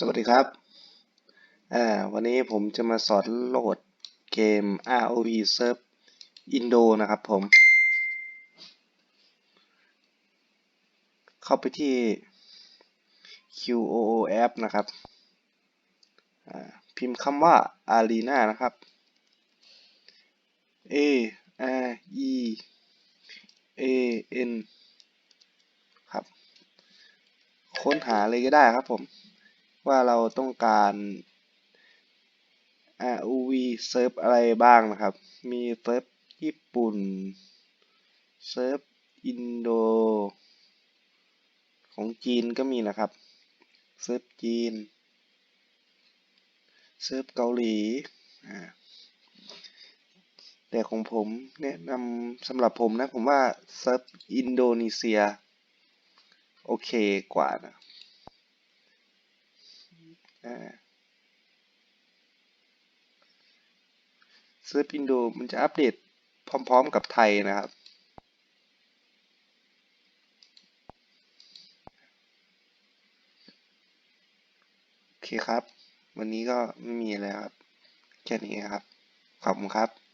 สวัสดีครับอ่าวันนี้ผมจะมาสอนโหลดเกม ROV Surf Indo นะครับผม เข้าไปที่ QOOF นะครับพิมพ์คำว่า Arena นะครับ A R E A N ครับ ค้นหาเลยก็ได้ครับผม ว่าเราต้องการ ROV เซิร์ฟอะไรบ้างนะครับ มีเซิร์ฟญี่ปุ่น เซิร์ฟอินโด ของจีนก็มีนะครับ เซิร์ฟจีน เซิร์ฟเกาหลี แต่ของผมแนะนำสำหรับผมนะ ผมว่าเซิร์ฟอินโดนีเซีย โอเคกว่านะ เซิร์ชอินโดมันจะอัปเดตพร้อม ๆ กับไทยนะครับ โอเคครับ วันนี้ก็ไม่มีอะไรครับ แค่นี้ครับ ขอบคุณครับ